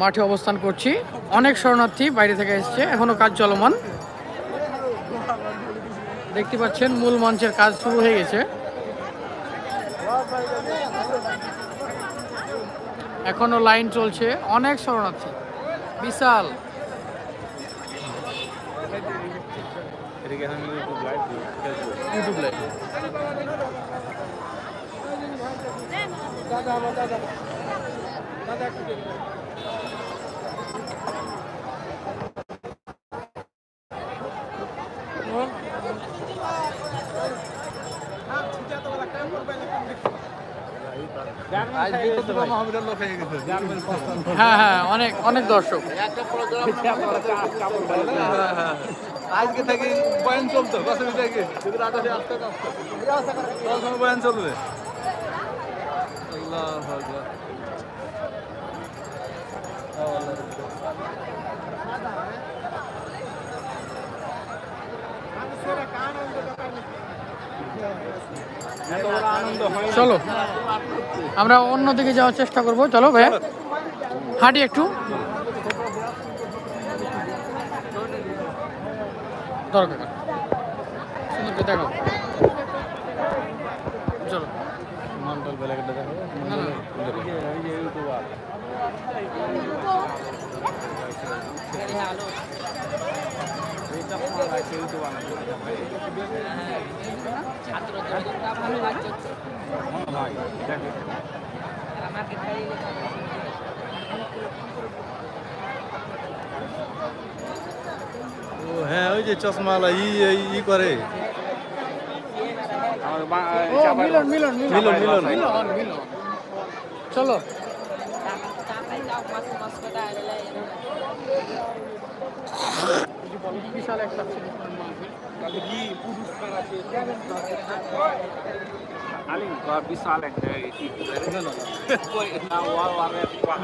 মাঠে অবস্থান করছি। অনেক শরণার্থী বাইরে থেকে এসছে। এখনও কাজ চলমান। দেখতে পাচ্ছেন, মূল মঞ্চের কাজ শুরু হয়ে গেছে। এখনও লাইন চলছে। অনেক শরণার্থী। বিশাল। ইউটিউব লাইভ হ্যাঁ হ্যাঁ অনেক অনেক দর্শক। আজকে থেকে বয়ান চলতো দশমী থেকে যদি রাতে আসতে আসতে। দশমী বয়ান চলবে। আল্লাহ চলো আমরা অন্য দিকে যাওয়ার চেষ্টা করব। চলো ভাই হাঁটি একটু। দরকার সুন্দর দেখো চলো। না, না। এই যে- এই যে ইউটিউবার। এই চশমা লাগছে ইউটিউবার নাকি? মনে হয়, দেখো। ও হ্যাঁ ওই যে চশমালা ই এই- ই করে ও মিলন মিলন মিলন, মিলন। মিলন মিলন চলো বিশাল একটা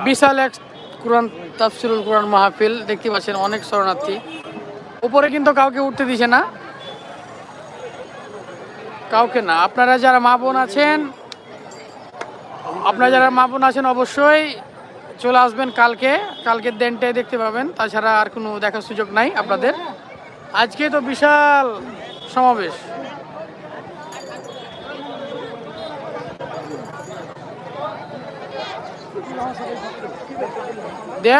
বিশাল এক কোরআন তাফসিরুল কোরআন মাহফিল দেখতে পাচ্ছেন অনেক শরণার্থী। উপরে কিন্তু কাউকে উঠতে দিছে না। কাউকে না। আপনারা যারা মা বোন আছেন আপনারা যারা মা বোন আছেন অবশ্যই চলে আসবেন কালকে কালকের দিনটাই দেখতে পাবেন। তাছাড়া আর কোনো দেখার সুযোগ নাই আপনাদের। আজকে তো বিশাল সমাবেশ। দে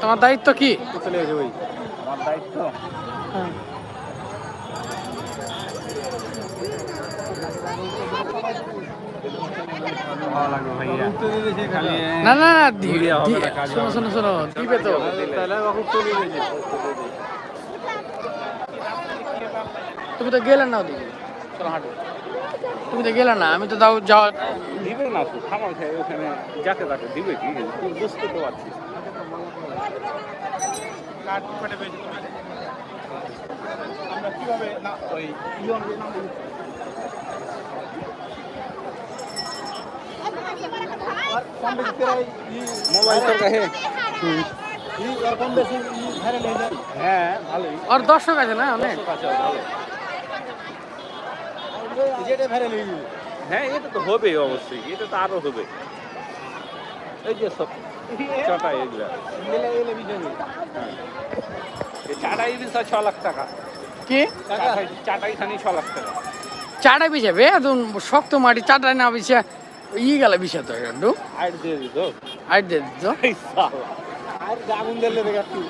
তোমার দায়িত্ব কি? আমার দায়িত্ব ভালো লাগবে ভাইয়া খালি না না না শোনো শোনো শোনো দিবে তো। তুমি তো গেলে না ওদিকে। চলো হাঁটো। তুমি তো গেলে না আমি তো তাও যাওয়া দিবে না তো খামার খাই ওখানে যাকে তাকে দিবে কি? বুঝতে তো পারছিস আমরা কীভাবে না ওই মোবাইল তোর কাছে হ্যাঁ ভালোই আর দর্শক আছে না অনেক। হ্যাঁ এটা তো হবে অবশ্যই এটা তো আরও হবে। এই যে সব চটাই এগুলা। চাটাই বিষয় ছ লাখ টাকা। কি? চাটাই- চাটাই খানি ছ লাখ টাকা। চাটা বিছাবে শক্ত মাটি চাটা না বিছা আগুন দিলে দেখাচ্ছি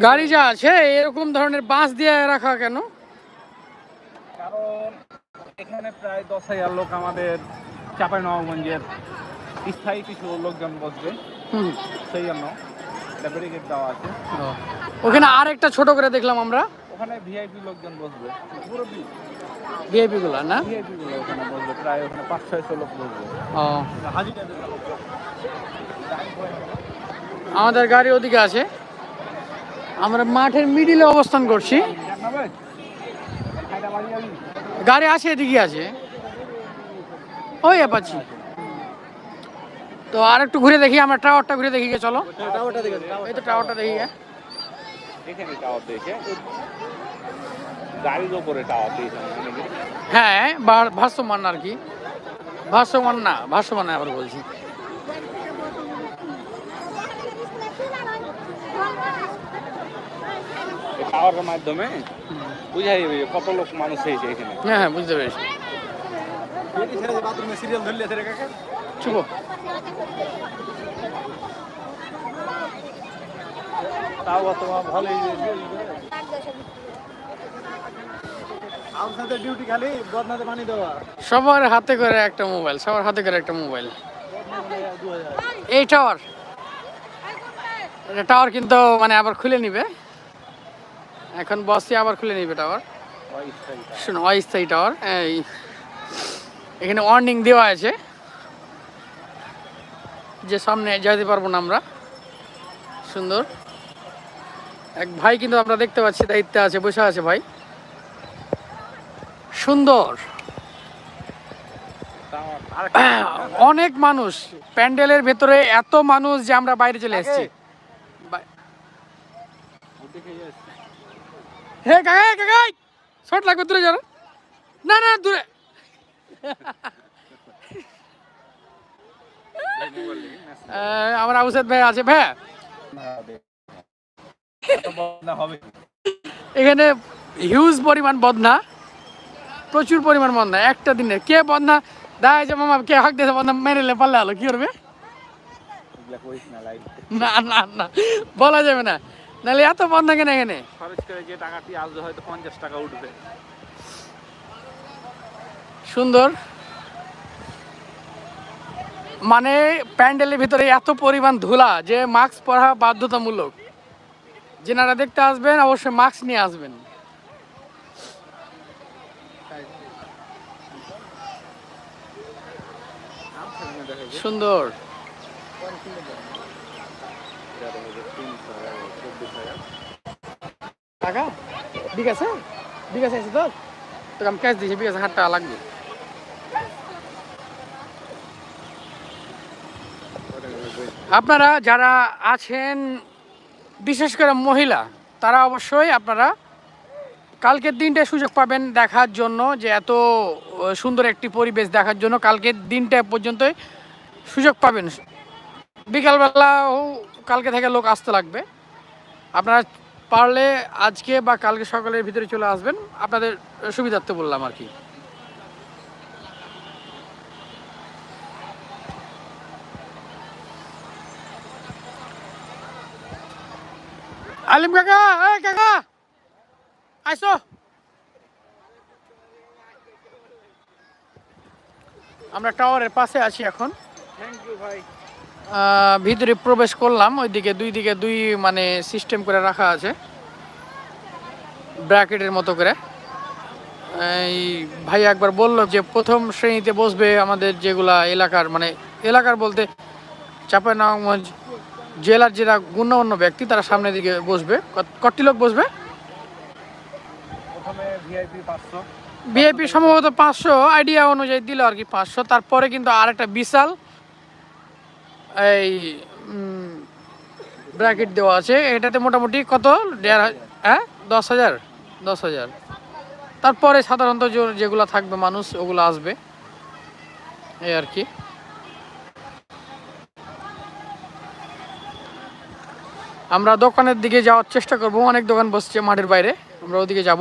গাড়ি যা আছে এরকম ধরনের বাঁশ দিয়ে রাখা কেন কারণ এখানে প্রায় দশ হাজার লোক আমাদের চাপাই নবাবগঞ্জের স্থায়ী কিছু লোকজন বসবে সেই জন্য দেওয়া আছে ওখানে আর একটা ছোট করে দেখলাম আমরা ওখানে ভিআইপি লোকজন বসবে। ভিআইপি গুলা না? ভিআইপি গুলো ওখানে বসবে প্রায় ওখানে পাঁচ ছয়শো লোক বসবে। ও। আমাদের গাড়ি ওদিকে আছে। আমরা মাঠের মিডিলে অবস্থান করছি। গাড়ি আছে এদিকে আছে। ওই অ্যাপাচি তো আর একটু ঘুরে দেখি আমরা টাওয়ারটা ঘুরে দেখি চলো। এই তো টাওয়ারটা দেখি। এখানে টাওয়ার দেখে গাড়ির ওপরে টাওয়ার দিয়েছেন হ্যাঁ ভাসমান আর কি। ভাসমান না ভাসমান আবার বলছি। এই টাওয়ারের মাধ্যমে বুঝাই যাবে কত লোক মানুষ হয়েছে এখানে। হ্যাঁ হ্যাঁ বুঝতে পেরেছি। শুভ তাও তোমার ভালোই ডিউটি খালি বদনাতে পানি দেওয়া। সবার হাতে করে একটা মোবাইল সবার হাতে করে একটা মোবাইল। এই টাওয়ার টাওয়ার কিন্তু মানে আবার খুলে নিবে। এখন বসে আবার খুলে নিবে টাওয়ার শুনো অস্থায়ী টাওয়ার এই। এখানে ওয়ার্নিং দেওয়া আছে যে সামনে যেতে পারব না আমরা। সুন্দর। এক ভাই কিন্তু আমরা দেখতে পাচ্ছি দায়িত্বে আছে বসে আছে ভাই। সুন্দর। অনেক মানুষ প্যান্ডেলের ভেতরে এত মানুষ যে আমরা বাইরে চলে এসেছি। হে কাকাই লাগবে দূরে যান। না না দূরে। আমার ভাই আছে ভাই। এখানে হিউজ পরিমাণ বদনা প্রচুর পরিমাণ বদনা একটা দিনে কে বদনা? দেখা যে মামা কে হাক দিয়েছে বদনা মেরে লে পারলে আলো কি করবে? না না না না বলা যাবে না। নাহলে এত বদনা কেন এখানে? খরচ করে যে টাকাটি আসবে হয়তো পঞ্চাশ টাকা উঠবে। সুন্দর। মানে প্যান্ডেলের ভিতরে এত পরিমাণ ধুলা যে মাস্ক পরা বাধ্যতামূলক। যেনারা দেখতে আসবেন, অবশ্যই মাস্ক নিয়ে আসবেন। সুন্দর। টাকা ঠিক আছে? ঠিক আছে তোর তোকে আমি ক্যাশ দিয়েছি ঠিক আছে হাট টাকা লাগবে। আপনারা যারা আছেন বিশেষ করে মহিলা, তারা অবশ্যই আপনারা কালকের দিনটা সুযোগ পাবেন দেখার জন্য যে এত সুন্দর একটি পরিবেশ দেখার জন্য কালকের দিনটা পর্যন্তই সুযোগ পাবেন। বিকালবেলাও কালকে থেকে লোক আসতে লাগবে। আপনারা পারলে আজকে বা কালকে সকালের ভিতরে চলে আসবেন। আপনাদের সুবিধার্থে বললাম আর কি। আলিম কাকা এই কাকা। আইসো। আমরা টাওয়ারের পাশে আছি এখন। থ্যাংক ইউ ভাই। আহ, ভিতরে প্রবেশ করলাম ওইদিকে দুই দিকে দুই মানে সিস্টেম করে রাখা আছে। ব্র্যাকেটের মতো করে। এই ভাই একবার বলল যে প্রথম শ্রেণীতে বসবে আমাদের যেগুলা এলাকার মানে এলাকার বলতে চাঁপাইনবাবগঞ্জ জেলার যারা গণ্যমান্য ব্যক্তি তারা সামনের দিকে বসবে। কতটি লোক বসবে? ভিআইপি সম্ভবত পাঁচশো। আইডিয়া অনুযায়ী দিল আর কি পাঁচশো। তারপরে কিন্তু আরেকটা বিশাল এই ব্র্যাকেট দেওয়া আছে। এটাতে মোটামুটি কত? দেড় হ্যাঁ? দশ হাজার? দশ হাজার। তারপরে সাধারণত যেগুলো থাকবে মানুষ ওগুলো আসবে। এই আর কি। আমরা দোকানের দিকে যাওয়ার চেষ্টা করব। অনেক দোকান বসছে মাঠের বাইরে। আমরা ওদিকে যাব।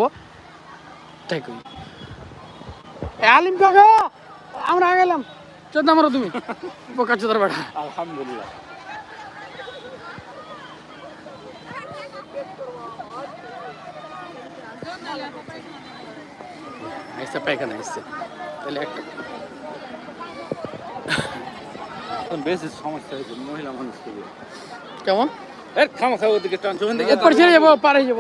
তাই করি আলিম কাকা আমরা গেলাম। চোদ্দ আমারও তুমি। বোকা চোদ্দার বেড়া আলহামদুলিল্লাহ। এসে পায়খানা এসছে তাহলে একটা এখন বেশি সমস্যা হয়েছে মহিলা মানুষ কেমন? ছেড়ে যাব পারে যাব।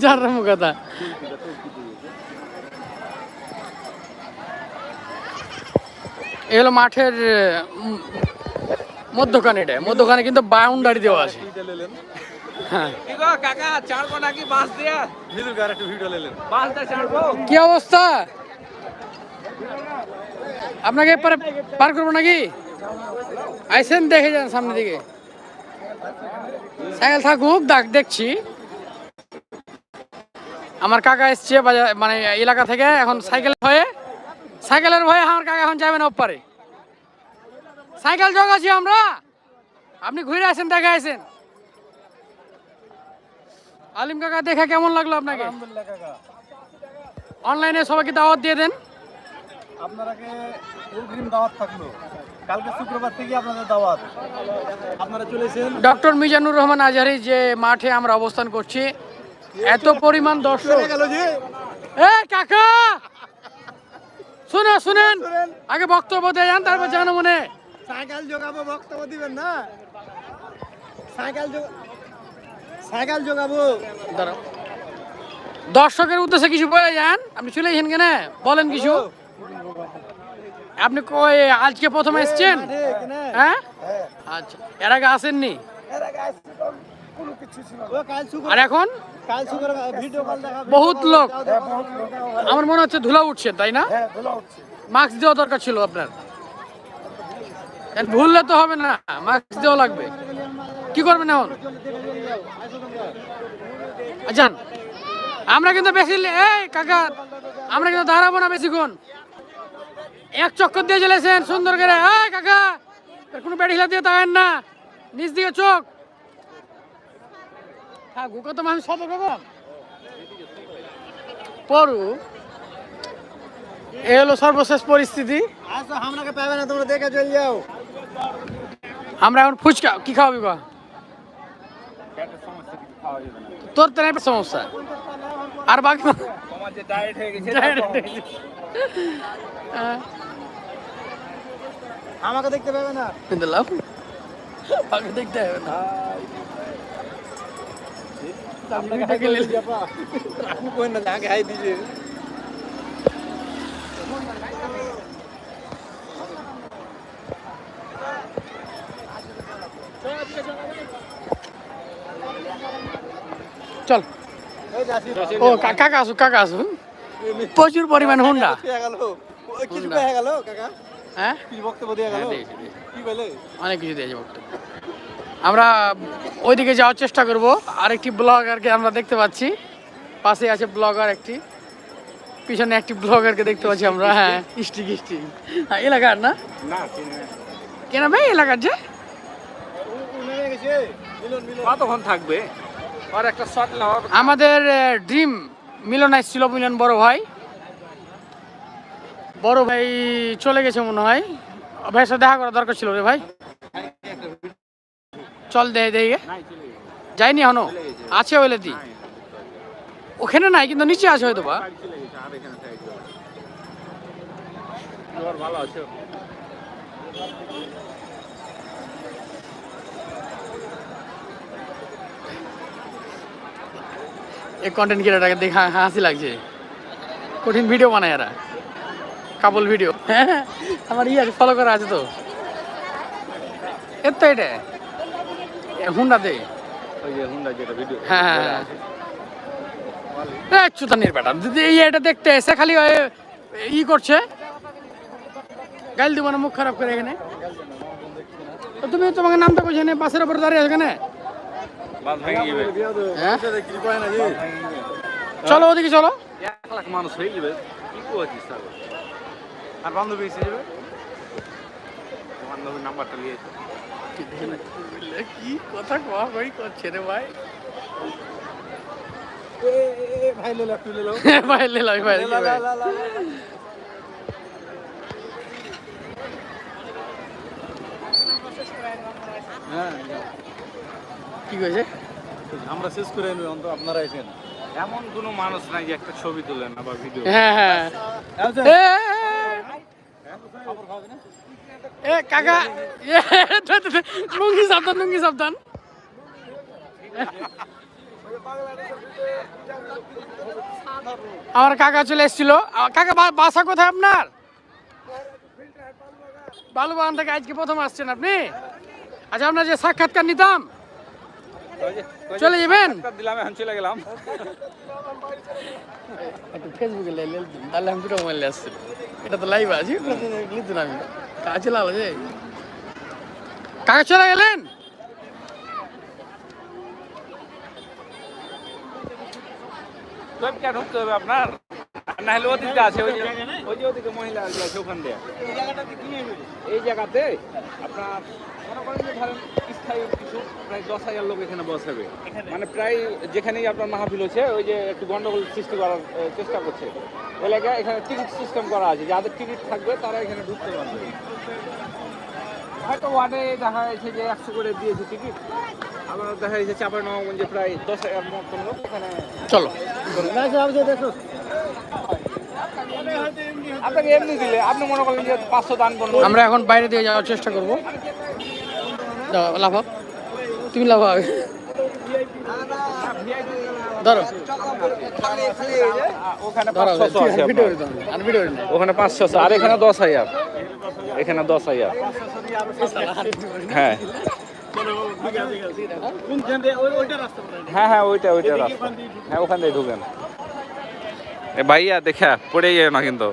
চার কথা। হলো মাঠের মধ্যখানে এটা। মধ্যখানে কিন্তু বাউন্ডারি দেওয়া আছে। হ্যাঁ। কি অবস্থা? আপনাকে এরপরে পার করব নাকি? আইসেন দেখে যান সামনের দিকে। সাইকেল থাকুক ডাক দেখছি। আমার কাকা এসছে মানে এলাকা থেকে এখন সাইকেল হয়ে সাইকেলের ভয়ে আমার কাকা এখন যাবে না ওপারে। সাইকেল জগাছি আমরা। আপনি ঘুরে আসেন দেখে আসেন। আলিম কাকা দেখে কেমন লাগল আপনাকে? অনলাইনে সবাইকে দাওয়াত দিয়ে দেন। আপনারাকে দাওয়াত থাকল। কালকে শুক্রবার থেকে আপনাদের দাওয়াত। আপনারা চলেছেন ডক্টর মিজানুর রহমান আজহারি যে মাঠে আমরা অবস্থান করছি এত পরিমাণ দর্শক। এ কাকা! শুনে শুনেন। আগে বক্তব্য দিয়ে যান তারপর জানো মনে। সাইকেল জোগাবো বক্তব্য দিবেন না? সাইকেল সাইকেল দাঁড়াও। দর্শকের উদ্দেশ্যে কিছু বলে যান। আপনি চলে এসেন কেন? বলেন কিছু। আপনি কই আজকে প্রথম এসছেন? হ্যাঁ? হ্যাঁ। আচ্ছা এর আগে আসেননি? এর আগে আসছি কোনো কিছু ছিল ও কাল শুক্র আর এখন? কাল শুক্র ভিডিও কল দেখা বহুত লোক। হ্যাঁ বহুত লোক। আমার মনে হচ্ছে ধুলা উঠছে তাই না? হ্যাঁ ধুলা উঠছে। মাস্ক দেওয়া দরকার ছিল আপনার। ভুললে তো হবে না মাস্ক দেওয়া লাগবে। কি করবেন এখন? যান আমরা কিন্তু বেশি এই কাকা আমরা কিন্তু দাঁড়াবো না বেশিক্ষণ। এক চক্কর দিয়ে চলেছেন সুন্দর করে। হ্যাঁ কাকা এর কোনো বেড়ি হিলা দিয়ে তাকান না। নিচ দিকে চোখ। হ্যাঁ গুকে তো মানুষ সতর্ক করলাম পড়ু এ হলো সর্বশেষ পরিস্থিতি। হামনাকে পাবে না তোমরা দেখে চলে যাও। আমরা এখন ফুচকা কি খাওয়াবি বা তোর তো একটা সমস্যা। আর বাকি তোমার যে ডায়েট হয়ে গেছে হ্যাঁ, আমাকে দেখতে পাবে না। কিন্তু লাভ আগে দেখতে হবে না। চল। ও কাকা আসুক কাকা আসুক। প্রচুর পরিমাণ হুন্ডা। কিছু। পেয়ে গেল কাকা? হ্যাঁ? বক্তব্য গেল? হ্যাঁ। কি বলে? অনেক কিছু দিয়েছে বক্তব্য। আমরা ওইদিকে যাওয়ার চেষ্টা করব। আরেকটি ব্লগারকে আমরা দেখতে পাচ্ছি। পাশে আছে ব্লগার একটি। পিছনে একটি ব্লগারকে দেখতে পাচ্ছি আমরা হ্যাঁ। স্টিক স্টিক হ্যাঁ এলাকার না? না কেন ভাই এলাকার যে? কতক্ষণ থাকবে? আর একটা শট আমাদের ড্রিম মিলন আসছিল মিলন বড় ভাই। বড় ভাই চলে গেছে মনে হয়। ভাইয়ের সাথে দেখা করা দরকার ছিল রে ভাই। চল দে যাইনি এখনও? আছে ওইলেতি নাই, ওখানে নাই কিন্তু নিচে আছে হয়তো বা। ভালো এই কন্টেন্ট ক্রিয়েটারকে দেখে হাসি লাগছে। কঠিন ভিডিও বানায় এরা। Couple video. হ্যাঁ আমার ইয়ে ফলো করা আছে তো। এর তো এটা। হুন্ডাতে হুন্ডা যেটা ভিডিও হ্যাঁ চুতানির বেটা এই এটা দেখতে এসে খালি ই করছে। গাইল দিব না মুখ খারাপ করে এখানে। তুমি তোমাকে নামটা কইছে না বাসের উপর দাঁড়িয়ে আছে হ্যাঁ? চলো ওদিকে চলো। এক লাখ মানুষ হয়ে যাবে কি আর বান্ধবী এসে যাবে বান্ধবীর নাম্বারটা নিয়েছে কি কথা কওয়া কই করছে রে ভাই? ভাই লে লো লে ভাই ভাই। হ্যাঁ কি কইছে? আমরা শেষ করে নেব অন্ত আপনারা এসেন। এমন কোনো মানুষ নাই যে একটা ছবি তোলে না বা ভিডিও হ্যাঁ হ্যাঁ। এ, কাকা লুঙ্গি সাবধান লুঙ্গি সাবধান। আমার কাকা চলে এসেছিল। কাকা বাসা কোথায় আপনার? বালুবাগান থেকে আজকে প্রথম আসছেন আপনি? আচ্ছা আপনার যে সাক্ষাৎকার নিতাম চলে যাবেন? দিলাম এখন চলে গেলাম। একটু ফেসবুকে লাইলে তাহলে আমি দুটো মোবাইল আসছি। এটা তো লাইভ আছে লিখুন আমি। কাছে লাভ আছে। কাকা চলে গেলেন? ঢুকতে হবে আপনার। আর না হলে ওদিকে আছে ওই ওই যে ওদিকে মহিলা আছে ওখান দিয়ে। এই জায়গাটাতে কি এই জায়গাতে আপনার মনে করেন যে ধরেন কিছু প্রায় দশ হাজার লোক এখানে বসাবে মানে প্রায় যেখানেই আপনার মাহফিল হচ্ছে ওই যে একটু গন্ডগোল সৃষ্টি করার চেষ্টা করছে। ওই জায়গায় এখানে টিকিট সিস্টেম করা আছে। যাদের টিকিট থাকবে তারা এখানে ঢুকতে পারবে। হয়তো ওয়ার্ডে দেখা যাচ্ছে যে একশো করে দিয়েছে টিকিট আবার দেখা যাচ্ছে চাপাই নবগঞ্জে প্রায় দশ হাজার মতন লোক এখানে চলো। আপনাকে এমনি দিলে আপনি মনে করলেন যে পাঁচশো দান করুন। আমরা এখন বাইরে দিয়ে যাওয়ার চেষ্টা করব। দাও, তুমি আগে। ধরো। ওখানে ধরো পাঁচশো আর এখানে দশ হাজার। এখানে দশ হাজার। হ্যাঁ। হ্যাঁ হ্যাঁ ওইটা ওইটা রাস্তা। হ্যাঁ ওখান দিয়ে ঢুকেন। এ ভাইয়া দেখা পড়ে যায় না কিন্তু।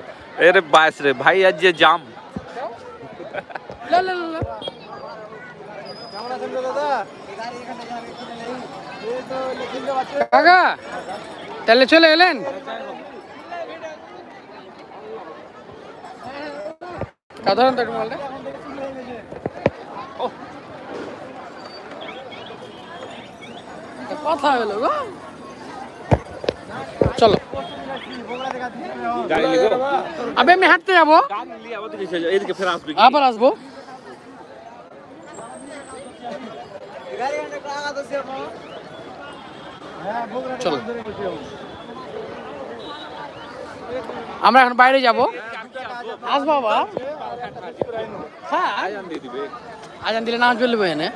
এরে বাস রে ভাইয়া যে জাম। কাকা তাহলে চলে এলেন? সাধারণ একটু মালটা কথা হলো গো। চলো। আবে আমি হাঁটতে যাব। আবার আসবে কি? আবার আসব গাড়ি গাড়ি একটা আঘাত আছে আপনার হ্যাঁ বগুড়া চলো। যাব। আমরা এখন বাইরে যাব। আসব আবার হ্যাঁ। আজান দিয়ে দিবে। আজান দিলে না। চলবে এনে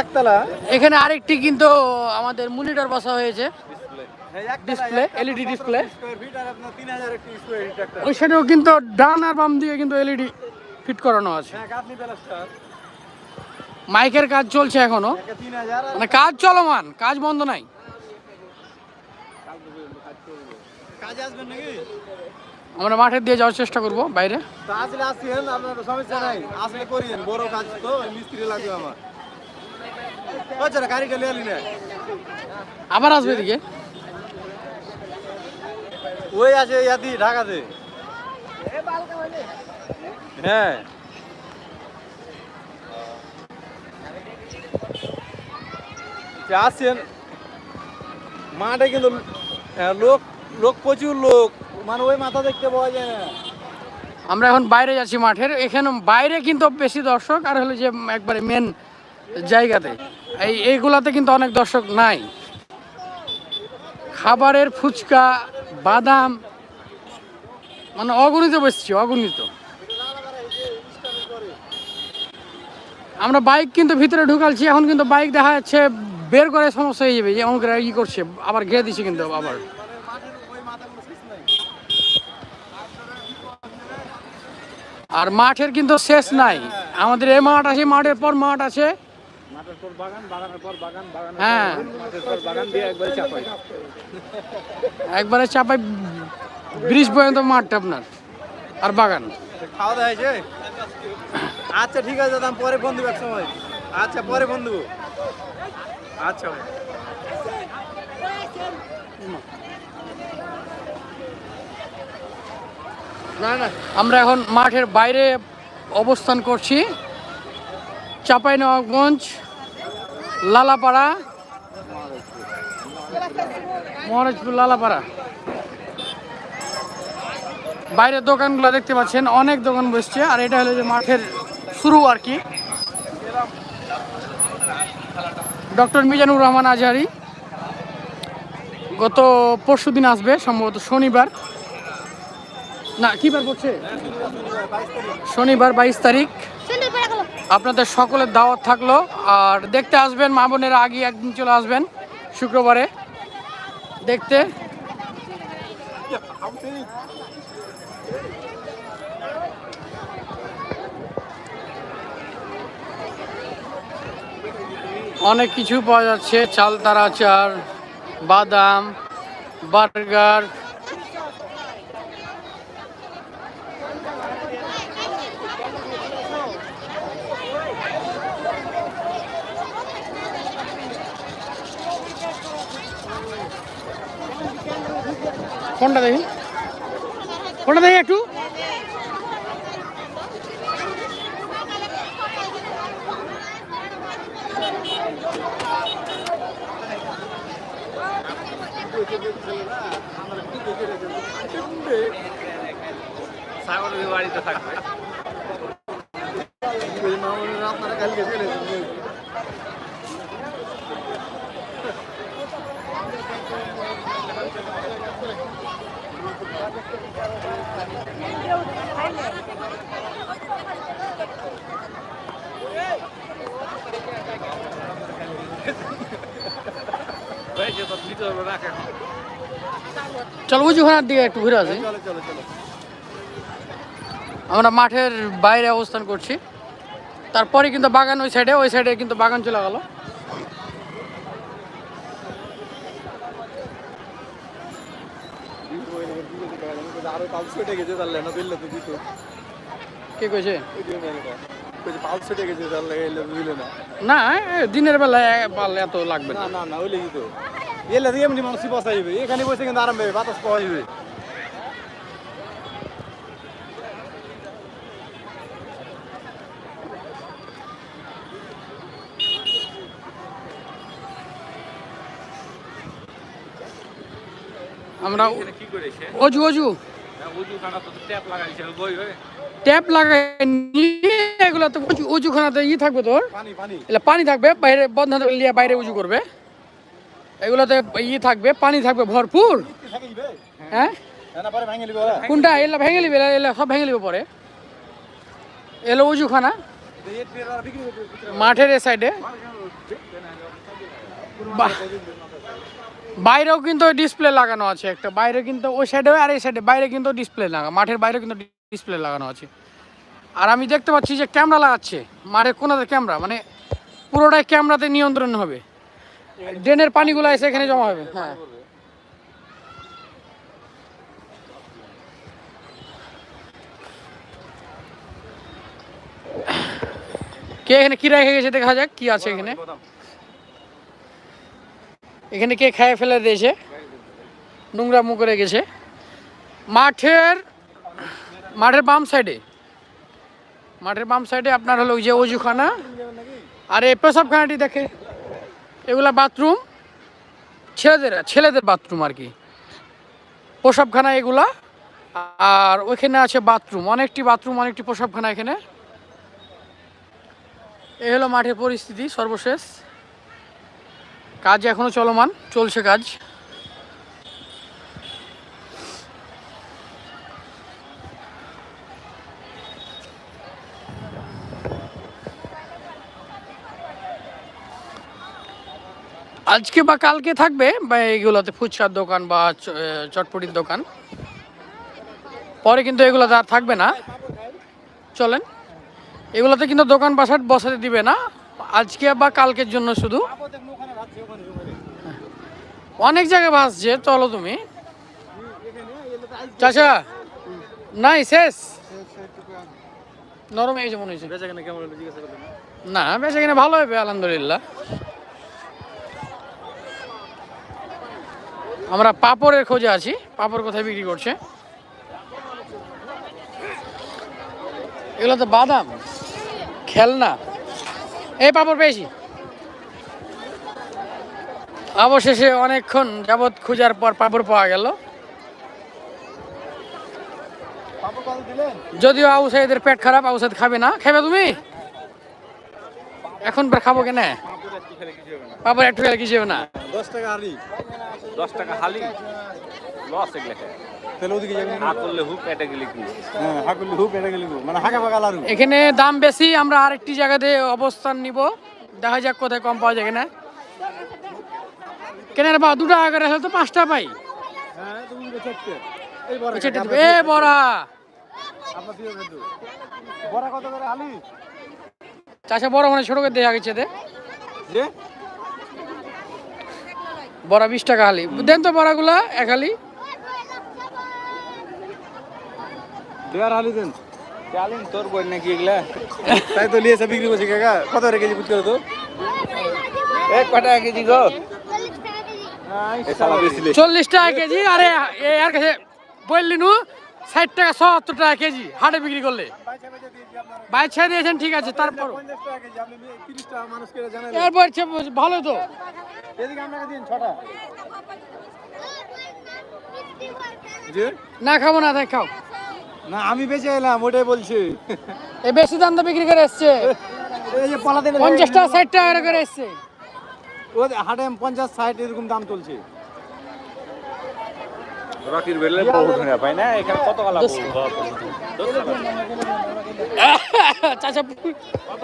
একতলা। এখানে আরেকটি কিন্তু আমাদের মনিটর বসা হয়েছে। হ্যাঁ, একতলা, Display, একতলা LED সতেরোশো display। স্কোয়ার ফিট আর আপনার 3000 একটি স্কোয়ার ফিট একটা। ওই কিন্তু ডান আর বাম দিয়ে কিন্তু এলইডি ফিট করানো আছে। হ্যাঁ, মাইকের কাজ চলছে এখনও একটা 3000 আর মানে কাজ চলমান কাজ বন্ধ নাই কাজে আসবেন নাকি? আমরা মাঠের দিয়ে যাওয়ার চেষ্টা করব বাইরে আসলে আসছেন, আপনার সমস্যা নাই। আসলে করিয়েন, বড় কাজ তো, মিস্ত্রি লাগবে আমার। আলি না। আবার আসবে এদিকে ওই আছে ইয়াদি ঢাকাতে হ্যাঁ যে আসছেন মাঠে কিন্তু লোক লোক, প্রচুর লোক। মানে ওই মাথা দেখতে পাওয়া যায় না। আমরা এখন বাইরে যাচ্ছি মাঠের। এখানে বাইরে কিন্তু বেশি দর্শক, আর হলো যে একবারে মেন জায়গাতে। এই, এইগুলাতে কিন্তু অনেক দর্শক নাই। খাবারের ফুচকা, বাদাম মানে অগণিত বসছি, অগণিত। আমরা বাইক কিন্তু ভিতরে ঢুকালছি, এখন কিন্তু বাইক দেখা যাচ্ছে বের করে সমস্যা হয়ে যাবে, যে এমন করে ই করছে, আবার ঘিরে দিচ্ছে কিন্তু আবার। আর মাঠের কিন্তু শেষ নাই। আমাদের এই মাঠ আছে, মাঠের পর মাঠ আছে। হ্যাঁ। একবারে চাপাই, ব্রিজ পর্যন্ত মাঠটা আপনার, আর বাগান। খাওয়া দাওয়া আচ্ছা ঠিক আছে, দাদা, পরে ফোন দেবো এক সময় আচ্ছা পরে ফোন দেবো। আচ্ছা ভাই। আমরা এখন মাঠের বাইরে অবস্থান করছি। চাঁপাইনবাবগঞ্জ, লালাপাড়া। মহারাজপুর, লালাপাড়া। বাইরের দোকানগুলো দেখতে পাচ্ছেন, অনেক দোকান বসছে, আর এটা হলো যে মাঠের শুরু আর কি। ডক্টর মিজানুর রহমান আজহারি, গত পরশু দিন আসবে, সম্ভবত শনিবার। না, কি বার করছে শনিবার বাইশ তারিখ। আপনাদের সকলের দাওয়াত থাকল। আর দেখতে আসবেন, মা বোনেরা আগে একদিন চলে আসবেন, শুক্রবারে। দেখতে। অনেক কিছু পাওয়া যাচ্ছে চাল তারা চার বাদাম বার্গার। কোনটা দেখি? কোনটা দেখি একটু? সাগরের বাড়িতে থাকবে। আপনারা কালকে চলে হয়েছে তো ভিতরে রাখেন। চলো উজুখানার দিকে একটু ঘুরে আসি। আমরা মাঠের বাইরে অবস্থান করছি। তারপরে কিন্তু বাগান ওই সাইডে ওই সাইডে কিন্তু বাগান চলে গেল। কে কইছে? কইছে পালস কেটে গেছে তাহলে এলে দিলে না। না দিনের বেলায় পারলে এত লাগবে না। না না না ওইলে দিত এলে দিয়ে এমনি মানুষই বসা যাবে এখানে বসে কিন্তু আরাম পাবে বাতাস পাওয়া যাবে। আমরা অজু অজু। উজু খানা তো ট্যাপ লাগাইছে বই হয়ে ট্যাপ লাগাই এগুলো তো উজু উজুখানাতে ই থাকবে তোর? পানি পানি। থাকবে বাইরে বন্ধ লিয়ে বাইরে উজু করবে। এগুলোতে ই থাকবে পানি থাকবে ভরপুর। হ্যাঁ? কোনটা? এলা ভেঙে নিবে এলা সব ভেঙে নিবে পরে। এলো করতে মাঠের এ সাইডে। বাইরেও কিন্তু ডিসপ্লে লাগানো আছে একটা। বাইরে কিন্তু ওই সাইডে আর এই সাইডে। বাইরে কিন্তু ডিসপ্লে লাগা মাঠের বাইরে কিন্তু ডিসপ্লে লাগানো আছে। আর আমি দেখতে পাচ্ছি যে ক্যামেরা লাগাচ্ছে মাঠের কোনাতে ক্যামেরা মানে পুরোটাই ক্যামেরাতে নিয়ন্ত্রণ হবে। ড্রেনের পানিগুলো এসে এখানে জমা হবে হ্যাঁ। কে এখানে কি রেখে গেছে দেখা যাক, কি আছে এখানে। এখানে কে খেয়ে ফেলে দিয়েছে, নোংরা মুখ করে গেছে। মাঠের মাঠের বাম সাইডে। মাঠের বাম সাইডে আপনার হলো যে অজুখানা। আর এই পেশাবখানাটি দেখে, এগুলা বাথরুম। ছেলেদের ছেলেদের বাথরুম আর কি। প্রসাবখানা এগুলা। আর ওইখানে আছে বাথরুম। অনেকটি বাথরুম, অনেকটি প্রসাবখানা এখানে। এই হলো মাঠের পরিস্থিতি সর্বশেষ। কাজ এখনও চলমান, চলছে কাজ। আজকে বা কালকে থাকবে বা এইগুলোতে ফুচকার দোকান বা চটপটির দোকান। পরে কিন্তু এগুলোতে আর থাকবে না। চলেন। এগুলোতে কিন্তু দোকান বাসাট বসাতে দিবে না। আজকে বা কালকের জন্য শুধু। অনেক জায়গায় ভাসছে চলো তুমি। চাচা নাই শেষ। নরম এই গেছে মনে হয়েছে। না বেশি কিনা ভালো হবে আলহামদুলিল্লাহ। আমরা পাপড়ের খোঁজে আছি পাপড় কোথায় বিক্রি করছে? এগুলো তো বাদাম খেলনা। এই পাপড় পেয়েছি। অবশেষে অনেকক্ষণ যাবৎ খোঁজার পর পাপড় পাওয়া গেল। যদিও আউসাইদের পেট খারাপ আউসাইদ খাবে না। খাবে তুমি? এখন খাব কেন? পাঁপড় একটু খেলে কিছু হবে না। দশ টাকা হারি দশ টাকা হালি? লস এগুলো তাহলে ওদিকে যাবেন হা করলে হুক এটা গেলে কি? হ্যাঁ হাকুলি হুপ এটা গেলি মানে এখানে দাম বেশি আমরা আরেকটি জায়গাতে অবস্থান নিব। দেখা যাক কোথায় কম পাওয়া যায় কিনা। কেন রে বা দু টাকা করে হলে তো পাঁচটা পাই। হ্যাঁ তুমি চারটে এই বড় ওই এ বড়া। হালি? চাষে বড় মানে ছোট করে দেওয়া গেছে বড়া বিশ টাকা হালি। দেন তো বড়াগুলা এক হালি। হালি দেন। চালিন তোর বই নাকি এগুলা? তাই তো নিয়েছে বিক্রি করছি কাকা। কত কেজি বুঝতে তো এক কটা কেজি গো? চল্লিশ টাকা কেজি আরে এ আর কাছে বললি নু ষাট টাকা সত্তর টাকা কেজি হাটে বিক্রি করলে। বাইছা দিয়েছেন ঠিক আছে তারপর। এরপর ভালো তো। না খাব না তাই খাও। না আমি বেঁচে এলাম ওটাই বলছি। এই বেশি দাম তো বিক্রি করে এসছে। এই যে পঞ্চাশ টাকা ষাট টাকা করে এসছে। ও হাটে পঞ্চাশ ষাট এরকম দাম চলছে। রকির বেলে বহু ধরে পাই না এখানে কত কালা চাচা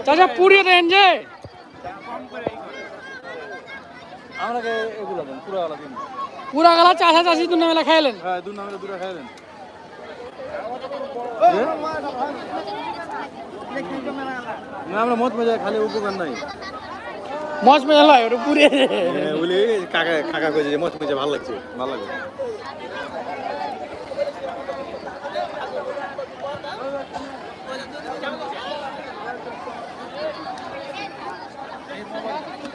চাচা পুড়িয়ে দেন যে। আপনাকে এগুলো দেন পুরো আলাদা দিন। পুরা গেলা চাচা চাষি দুটো মেলা খাইলেন। হ্যাঁ দু নামে দুটো খাই না আমরা মত মজা খালি উপকার নাই। মজ মেলা লয় ওটা পুড়িয়ে বলি কাকা কাকা কইছে মত মজা ভালো লাগছে ভালো লাগে।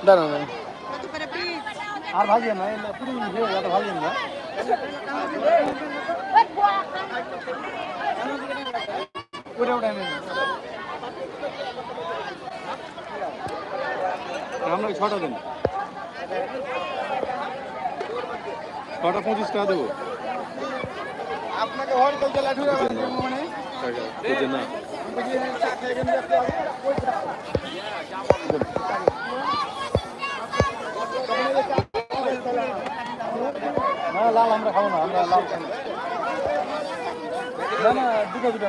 দাঁড়াও দাঁড়াও। আর ভাজিয়ে না এলা পুরো হয়ে গেল ভাজিয়ে না ওটা ওটা নেন আমরা ছটা দিন ছটা পঁচিশ টাকা দেবো আপনাকে হর বলতে লাঠু মানে না না লাল আমরা খাব না আমরা লাল খাব। না। না না দুটো দুটো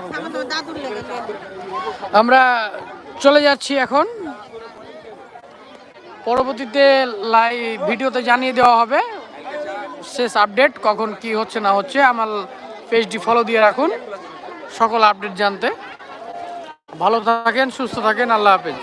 আমরা চলে যাচ্ছি এখন। পরবর্তীতে লাইভ ভিডিওতে জানিয়ে দেওয়া হবে শেষ আপডেট কখন কি হচ্ছে না হচ্ছে আমার পেজটি ফলো দিয়ে রাখুন। সকল আপডেট জানতে। ভালো থাকেন সুস্থ থাকেন আল্লাহ হাফেজ।